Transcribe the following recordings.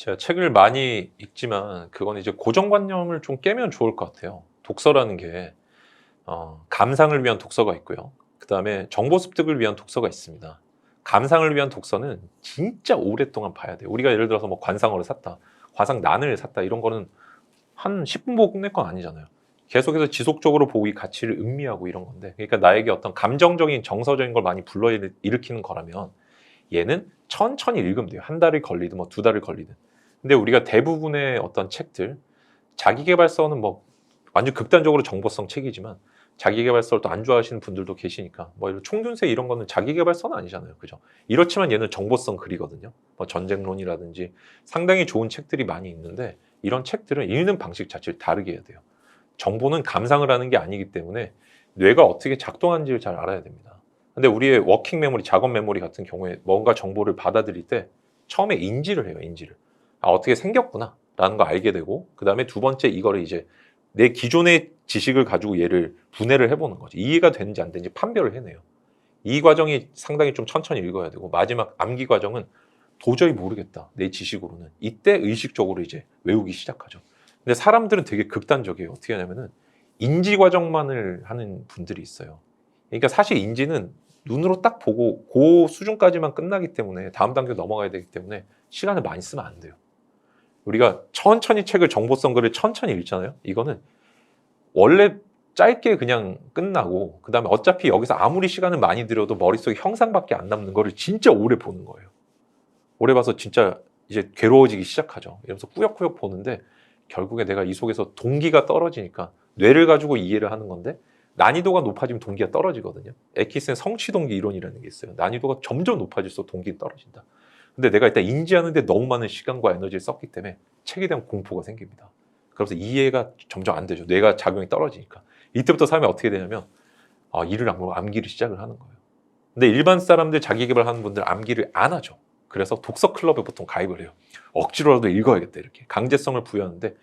제가 책을 많이 읽지만 그건 이제 고정관념을 좀 깨면 좋을 것 같아요. 독서라는 게 어, 감상을 위한 독서가 있고요. 그 다음에 정보 습득을 위한 독서가 있습니다. 감상을 위한 독서는 진짜 오랫동안 봐야 돼요. 우리가 예를 들어서 뭐 관상어를 샀다, 관상난을 샀다 이런 거는 한 10분 보고 끝낼 건 아니잖아요. 계속해서 지속적으로 보고 이 가치를 음미하고 이런 건데, 그러니까 나에게 어떤 감정적인 정서적인 걸 많이 불러일으키는 거라면 얘는 천천히 읽으면 돼요. 한 달을 걸리든 뭐 두 달을 걸리든. 근데 우리가 대부분의 어떤 책들, 자기개발서는 뭐 완전 극단적으로 정보성 책이지만 자기개발서를 또 안 좋아하시는 분들도 계시니까 뭐 이런 총균세 이런 거는 자기개발서는 아니잖아요. 그죠? 이렇지만 얘는 정보성 글이거든요. 뭐 전쟁론이라든지 상당히 좋은 책들이 많이 있는데 이런 책들은 읽는 방식 자체를 다르게 해야 돼요. 정보는 감상을 하는 게 아니기 때문에 뇌가 어떻게 작동하는지를 잘 알아야 됩니다. 근데 우리의 워킹 메모리, 작업 메모리 같은 경우에 뭔가 정보를 받아들일 때 처음에 인지를 해요, 인지를. 아, 어떻게 생겼구나. 라는 거 알게 되고, 그 다음에 두 번째 이거를 이제 내 기존의 지식을 가지고 얘를 분해를 해보는 거죠. 이해가 되는지 안 되는지 판별을 해내요. 이 과정이 상당히 좀 천천히 읽어야 되고, 마지막 암기 과정은 도저히 모르겠다. 내 지식으로는. 이때 의식적으로 이제 외우기 시작하죠. 근데 사람들은 되게 극단적이에요. 어떻게 하냐면은 인지 과정만을 하는 분들이 있어요. 그러니까 사실 인지는 눈으로 딱 보고 그 수준까지만 끝나기 때문에 다음 단계 넘어가야 되기 때문에 시간을 많이 쓰면 안 돼요. 우리가 천천히 책을 정보성 글을 천천히 읽잖아요. 이거는 원래 짧게 그냥 끝나고 그다음에 어차피 여기서 아무리 시간을 많이 들여도 머릿속에 형상밖에 안 남는 거를 진짜 오래 보는 거예요. 오래 봐서 진짜 이제 괴로워지기 시작하죠. 이러면서 꾸역꾸역 보는데 결국에 내가 이 속에서 동기가 떨어지니까 뇌를 가지고 이해를 하는 건데 난이도가 높아지면 동기가 떨어지거든요. 에키스는 성취 동기 이론이라는 게 있어요. 난이도가 점점 높아질수록 동기는 떨어진다. 근데 내가 일단 인지하는데 너무 많은 시간과 에너지를 썼기 때문에 책에 대한 공포가 생깁니다. 그래서 이해가 점점 안 되죠. 뇌가 작용이 떨어지니까. 이때부터 사람이 어떻게 되냐면 아, 이를 악물고 암기를 시작을 하는 거예요. 근데 일반 사람들 자기 개발하는 분들 암기를 안 하죠. 그래서 독서 클럽에 보통 가입을 해요. 억지로라도 읽어야겠다 이렇게 강제성을 부여하는데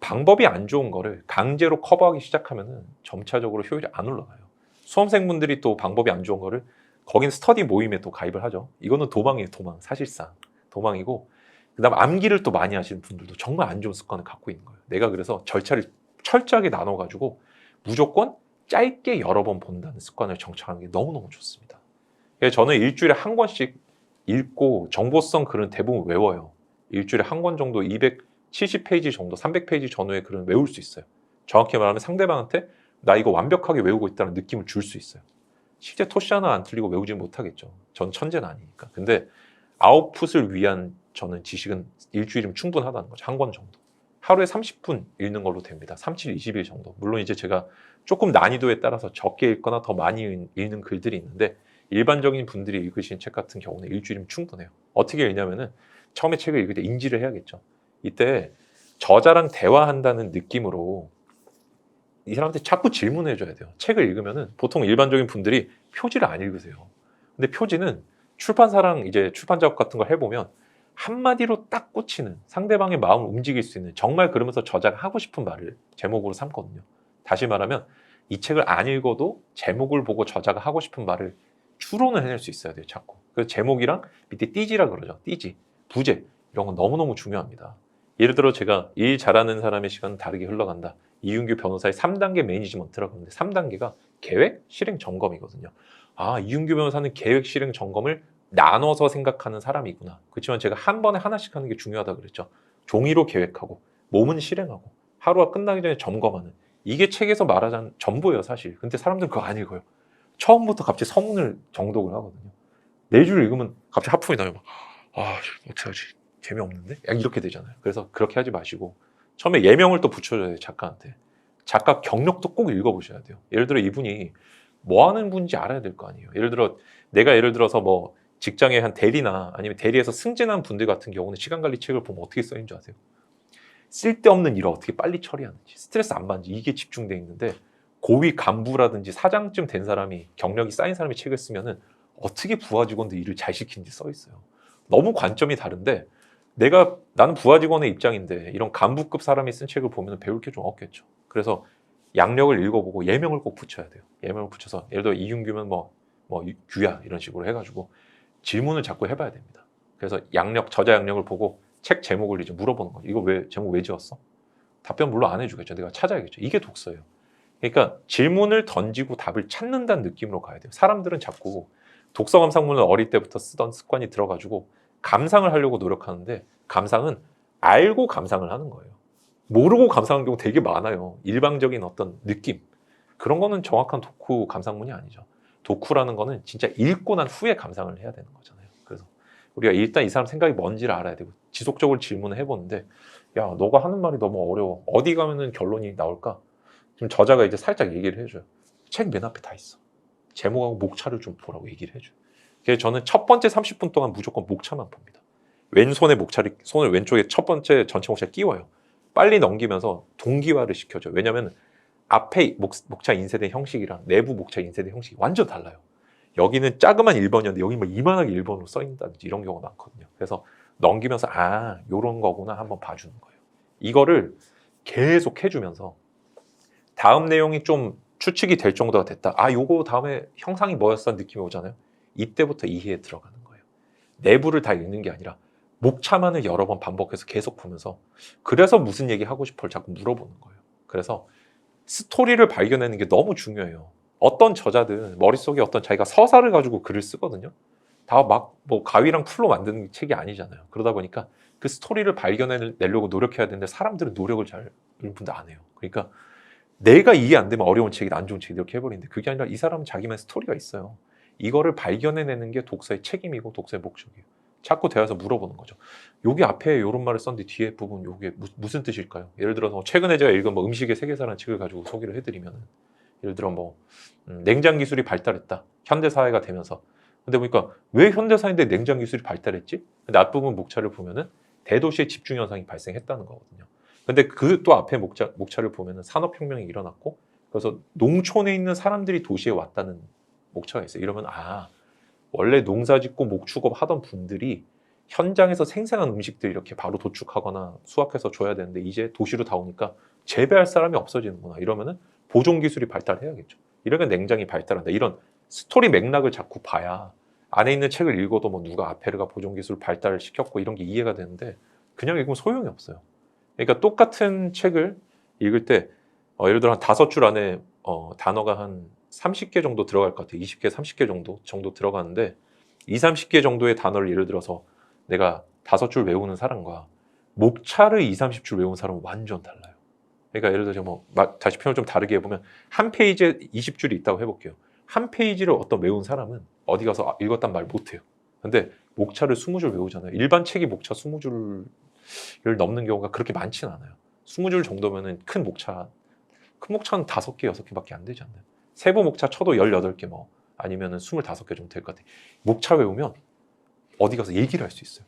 방법이 안 좋은 거를 강제로 커버하기 시작하면은 점차적으로 효율이 안 올라가요. 수험생분들이 또 방법이 안 좋은 거를 거긴 스터디 모임에 또 가입을 하죠. 이거는 도망이에요, 도망. 사실상 도망이고 그 다음 암기를 또 많이 하시는 분들도 정말 안 좋은 습관을 갖고 있는 거예요. 내가 그래서 절차를 철저하게 나눠 가지고 무조건 짧게 여러 번 본다는 습관을 정착하는 게 너무너무 좋습니다. 그래서 저는 일주일에 한 권씩 읽고 정보성 글은 대부분 외워요. 일주일에 한 권 정도 270페이지 정도, 300페이지 전후의 글은 외울 수 있어요. 정확히 말하면 상대방한테 나 이거 완벽하게 외우고 있다는 느낌을 줄 수 있어요. 실제 토시 하나 안 틀리고 외우지 못하겠죠. 전 천재는 아니니까. 근데 아웃풋을 위한 저는 지식은 일주일이면 충분하다는 거죠. 한 권 정도. 하루에 30분 읽는 걸로 됩니다. 37, 20일 정도. 물론 이제 제가 조금 난이도에 따라서 적게 읽거나 더 많이 읽는 글들이 있는데 일반적인 분들이 읽으신 책 같은 경우는 일주일이면 충분해요. 어떻게 읽냐면은 처음에 책을 읽을 때 인지를 해야겠죠. 이때 저자랑 대화한다는 느낌으로 이 사람한테 자꾸 질문해 줘야 돼요. 책을 읽으면은 보통 일반적인 분들이 표지를 안 읽으세요. 근데 표지는 출판사랑 이제 출판 작업 같은 걸 해보면 한마디로 딱 꽂히는 상대방의 마음을 움직일 수 있는 정말 그러면서 저자가 하고 싶은 말을 제목으로 삼거든요. 다시 말하면 이 책을 안 읽어도 제목을 보고 저자가 하고 싶은 말을 추론을 해낼 수 있어야 돼요, 자꾸. 그 제목이랑 밑에 띠지라 그러죠. 띠지, 부제 이런 건 너무너무 중요합니다. 예를 들어 제가 일 잘하는 사람의 시간은 다르게 흘러간다. 이윤규 변호사의 3단계 매니지먼트라고 하는데 3단계가 계획, 실행, 점검이거든요. 아, 이윤규 변호사는 계획, 실행, 점검을 나눠서 생각하는 사람이구나. 그렇지만 제가 한 번에 하나씩 하는 게 중요하다 그랬죠. 종이로 계획하고 몸은 실행하고 하루가 끝나기 전에 점검하는 이게 책에서 말하자는 전부예요, 사실. 근데 사람들 그거 안 읽어요. 처음부터 갑자기 서문을 정독을 하거든요. 네 줄 읽으면 갑자기 하품이 나요. 막, 아, 어떡하지? 재미없는데? 이렇게 되잖아요. 그래서 그렇게 하지 마시고 처음에 예명을 또 붙여줘야 돼요, 작가한테. 작가 경력도 꼭 읽어보셔야 돼요. 예를 들어 이분이 뭐 하는 분인지 알아야 될 거 아니에요. 예를 들어 내가 예를 들어서 뭐 직장의 한 대리나 아니면 대리에서 승진한 분들 같은 경우는 시간 관리 책을 보면 어떻게 써 있는 줄 아세요? 쓸데없는 일을 어떻게 빨리 처리하는지 스트레스 안 받는지 이게 집중돼 있는데 고위 간부라든지 사장쯤 된 사람이 경력이 쌓인 사람이 책을 쓰면은 어떻게 부하 직원들 일을 잘 시키는지 써 있어요. 너무 관점이 다른데 내가 나는 부하 직원의 입장인데 이런 간부급 사람이 쓴 책을 보면 배울 게 좀 없겠죠. 그래서 양력을 읽어보고 예명을 꼭 붙여야 돼요. 예명을 붙여서 예를 들어 이윤규면 뭐, 뭐 규야 이런 식으로 해가지고 질문을 자꾸 해봐야 됩니다. 그래서 양력 저자 양력을 보고 책 제목을 이제 물어보는 거죠. 이거 왜 제목 왜 지었어? 답변 물론 안 해주겠죠. 내가 찾아야겠죠. 이게 독서예요. 그러니까 질문을 던지고 답을 찾는다는 느낌으로 가야 돼요. 사람들은 자꾸 독서 감상문을 어릴 때부터 쓰던 습관이 들어가지고 감상을 하려고 노력하는데 감상은 알고 감상을 하는 거예요. 모르고 감상하는 경우 되게 많아요. 일방적인 어떤 느낌. 그런 거는 정확한 독후 감상문이 아니죠. 독후라는 거는 진짜 읽고 난 후에 감상을 해야 되는 거잖아요. 그래서 우리가 일단 이 사람 생각이 뭔지를 알아야 되고 지속적으로 질문을 해보는데 야 너가 하는 말이 너무 어려워. 어디 가면은 결론이 나올까? 지금 저자가 이제 살짝 얘기를 해줘요. 책 맨 앞에 다 있어. 제목하고 목차를 좀 보라고 얘기를 해줘요. 그래서 저는 첫 번째 30분 동안 무조건 목차만 봅니다. 왼손에 목차를 손을 왼쪽에 첫 번째 전체 목차 끼워요. 빨리 넘기면서 동기화를 시켜줘요. 왜냐하면 앞에 목, 목차 인쇄된 형식이랑 내부 목차 인쇄된 형식이 완전 달라요. 여기는 자그만 1번이었는데 여기 뭐 이만하게 1번으로 써 있다든지 이런 경우가 많거든요. 그래서 넘기면서 아 요런 거구나 한번 봐주는 거예요. 이거를 계속 해주면서 다음 내용이 좀 추측이 될 정도가 됐다. 아 요거 다음에 형상이 뭐였어 느낌이 오잖아요. 이때부터 이해에 들어가는 거예요. 내부를 다 읽는 게 아니라 목차만을 여러 번 반복해서 계속 보면서 그래서 무슨 얘기 하고 싶어를 자꾸 물어보는 거예요. 그래서 스토리를 발견하는 게 너무 중요해요. 어떤 저자든 머릿속에 어떤 자기가 서사를 가지고 글을 쓰거든요. 다 막 뭐 가위랑 풀로 만드는 책이 아니잖아요. 그러다 보니까 그 스토리를 발견해내려고 노력해야 되는데 사람들은 노력을 잘 분도 안 해요. 그러니까 내가 이해 안 되면 어려운 책이다, 안 좋은 책이다 이렇게 해버리는데 그게 아니라 이 사람은 자기만의 스토리가 있어요. 이거를 발견해내는 게 독서의 책임이고 독서의 목적이에요. 자꾸 대화에서 물어보는 거죠. 여기 앞에 이런 말을 썼는데 뒤에 부분 무- 무슨 뜻일까요? 예를 들어서 최근에 제가 읽은 뭐 음식의 세계사라는 책을 가지고 소개를 해드리면 예를 들어 뭐 음, 냉장 기술이 발달했다. 현대 사회가 되면서 근데 보니까 왜 현대 사회인데 냉장 기술이 발달했지? 근데 앞부분 목차를 보면은 대도시의 집중 현상이 발생했다는 거거든요. 근데 그 또 앞에 목차, 목차를 보면은 산업혁명이 일어났고 그래서 농촌에 있는 사람들이 도시에 왔다는 목차가 있어요. 이러면 아 원래 농사짓고 목축업 하던 분들이 현장에서 생생한 음식들 이렇게 바로 도축하거나 수확해서 줘야 되는데 이제 도시로 다 오니까 재배할 사람이 없어지는구나 이러면은 보존 기술이 발달해야겠죠. 이러면 냉장이 발달한다. 이런 스토리 맥락을 자꾸 봐야 안에 있는 책을 읽어도 뭐 누가 아페르가 보존 기술 발달을 시켰고 이런 게 이해가 되는데 그냥 읽으면 소용이 없어요. 그러니까 똑같은 책을 읽을 때 어, 예를 들어 한 다섯 줄 안에 어, 단어가 한 30개 정도 들어갈 것 같아요. 20개, 30개 정도 정도 들어가는데 2, 30개 정도의 단어를 예를 들어서 내가 다섯 줄 외우는 사람과 목차를 2, 30줄 외우는 사람은 완전 달라요. 그러니까 예를 들어서 뭐 마- 다시 표현을 좀 다르게 해보면 한 페이지에 20줄이 있다고 해볼게요. 한 페이지를 어떤 외운 사람은 어디 가서 아, 읽었단 말 못해요. 근데 목차를 20줄 외우잖아요. 일반 책이 목차 20줄을 넘는 경우가 그렇게 많지는 않아요. 20줄 정도면은 큰 목차, 큰 목차는 5개, 6개밖에 안 되지 않나요? 세부 목차 쳐도 18개 뭐 아니면은 25개 정도 될 것 같아요. 목차 외우면 어디 가서 얘기를 할 수 있어요.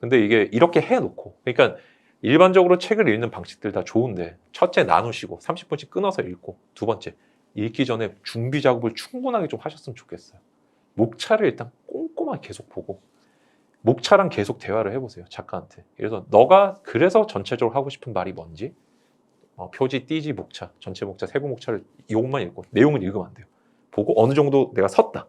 근데 이게 이렇게 해놓고 그러니까 일반적으로 책을 읽는 방식들 다 좋은데 첫째 나누시고 30분씩 끊어서 읽고 두 번째 읽기 전에 준비 작업을 충분하게 좀 하셨으면 좋겠어요. 목차를 일단 꼼꼼하게 계속 보고 목차랑 계속 대화를 해보세요 작가한테. 그래서 너가 그래서 전체적으로 하고 싶은 말이 뭔지 어, 표지, 띠지, 목차, 전체 목차, 세부 목차를 이것만 읽고 내용은 읽으면 안 돼요. 보고 어느 정도 내가 섰다.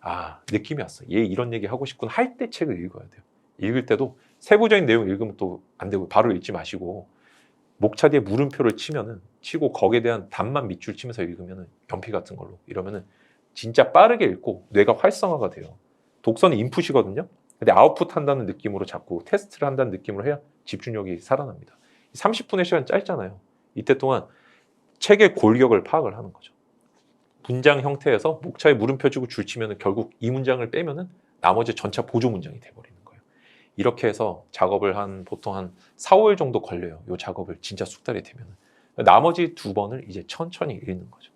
아 느낌이 왔어. 얘 이런 얘기 하고 싶구나 할 때 책을 읽어야 돼요. 읽을 때도 세부적인 내용 읽으면 또 안 되고 바로 읽지 마시고 목차 뒤에 물음표를 치면은 치고 거기에 대한 답만 밑줄 치면서 읽으면은 연피 같은 걸로 이러면은 진짜 빠르게 읽고 뇌가 활성화가 돼요. 독서는 인풋이거든요. 근데 아웃풋 한다는 느낌으로 자꾸 테스트를 한다는 느낌으로 해야 집중력이 살아납니다. 30분의 시간 짧잖아요. 이때 동안 책의 골격을 파악을 하는 거죠. 문장 형태에서 목차에 물음표 주고 줄 치면은 결국 이 문장을 빼면은 나머지 전체 보조 문장이 돼버리는 거예요. 이렇게 해서 작업을 한 보통 한 4, 5일 정도 걸려요. 이 작업을 진짜 숙달이 되면은. 나머지 두 번을 이제 천천히 읽는 거죠.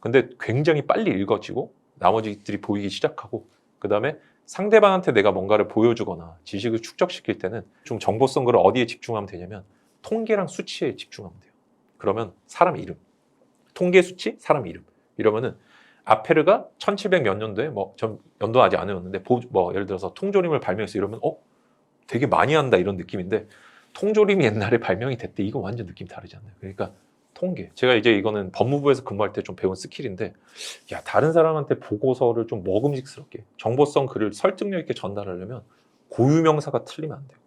근데 굉장히 빨리 읽어지고 나머지들이 보이기 시작하고 그 다음에 상대방한테 내가 뭔가를 보여주거나 지식을 축적시킬 때는 좀 정보성 글을 어디에 집중하면 되냐면 통계랑 수치에 집중하면 돼요. 그러면 사람 이름, 통계 수치, 사람 이름 이러면은 아페르가 1700 몇 년도에 뭐 전 연도 아직 안 보, 뭐 예를 들어서 통조림을 발명했어 이러면 어 되게 많이 한다 이런 느낌인데 통조림이 옛날에 발명이 됐대 이거 완전 느낌 다르지 않나요? 그러니까 통계 제가 이제 이거는 법무부에서 근무할 때 좀 배운 스킬인데 야 다른 사람한테 보고서를 좀 먹음직스럽게 정보성 글을 설득력 있게 전달하려면 고유명사가 틀리면 안 돼요.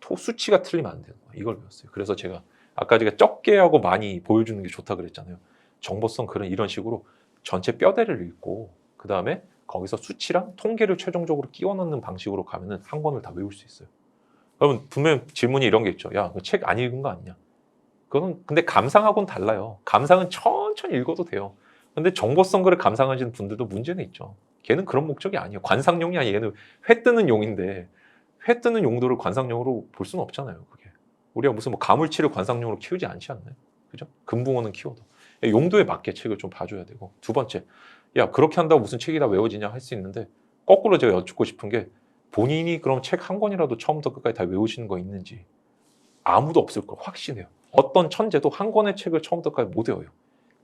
토 수치가 틀리면 안 거예요. 이걸 배웠어요. 그래서 제가 아까 제가 적게 하고 많이 보여주는 게 좋다 그랬잖아요. 정보성 그런 이런 식으로 전체 뼈대를 읽고 그 다음에 거기서 수치랑 통계를 최종적으로 끼워 넣는 방식으로 가면은 한 권을 다 외울 수 있어요. 그러면 분명 질문이 이런 게 있죠. 야, 그책안 읽은 거 아니냐? 그거는 근데 감상하고는 달라요. 감상은 천천히 읽어도 돼요. 근데 정보성 글을 감상하시는 분들도 문제는 있죠. 걔는 그런 목적이 아니에요. 관상용이 아니에요. 얘는 회 뜨는 용인데 회 뜨는 용도를 관상용으로 볼 수는 없잖아요. 그게 우리가 무슨 뭐 가물치를 관상용으로 키우지 않지 않나요? 그죠? 금붕어는 키워도 용도에 맞게 책을 좀 봐줘야 되고 두 번째, 야 그렇게 한다고 무슨 책이 다 외워지냐 할 수 있는데 거꾸로 제가 여쭙고 싶은 게 본인이 그럼 책 한 권이라도 처음부터 끝까지 다 외우시는 거 있는지 아무도 없을 걸 확신해요. 어떤 천재도 한 권의 책을 처음부터 끝까지 못 외워요.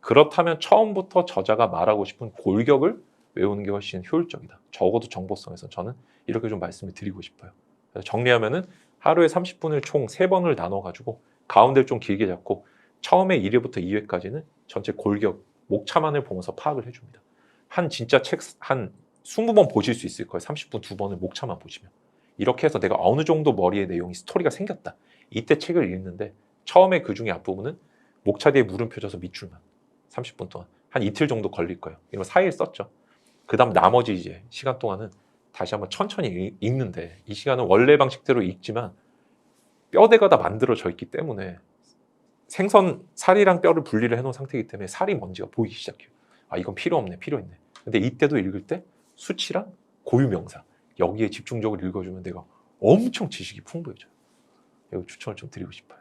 그렇다면 처음부터 저자가 말하고 싶은 골격을 외우는 게 훨씬 효율적이다. 적어도 정보성에서 저는 이렇게 좀 말씀을 드리고 싶어요. 정리하면은 하루에 30분을 총 3번을 나눠 가지고 가운데를 좀 길게 잡고 처음에 1회부터 2회까지는 전체 골격, 목차만을 보면서 파악을 해줍니다. 한 진짜 책 한 20번 보실 수 있을 거예요. 30분 두 번을 목차만 보시면. 이렇게 해서 내가 어느 정도 머리에 내용이 스토리가 생겼다. 이때 책을 읽는데 처음에 그 중에 앞부분은 목차 뒤에 물음표 져서 밑줄만 30분 동안 한 이틀 정도 걸릴 거예요. 이러면 4일 썼죠. 그 다음 나머지 이제 시간 동안은 다시 한번 천천히 읽- 읽는데 이 시간은 원래 방식대로 읽지만 뼈대가 다 만들어져 있기 때문에 생선 살이랑 뼈를 분리를 해놓은 상태이기 때문에 살이 먼지가 보이기 시작해요. 아 이건 필요 없네, 필요 있네. 근데 이때도 읽을 때 수치랑 고유 명사 여기에 집중적으로 읽어주면 내가 엄청 지식이 풍부해져요. 이거 추천을 좀 드리고 싶어요.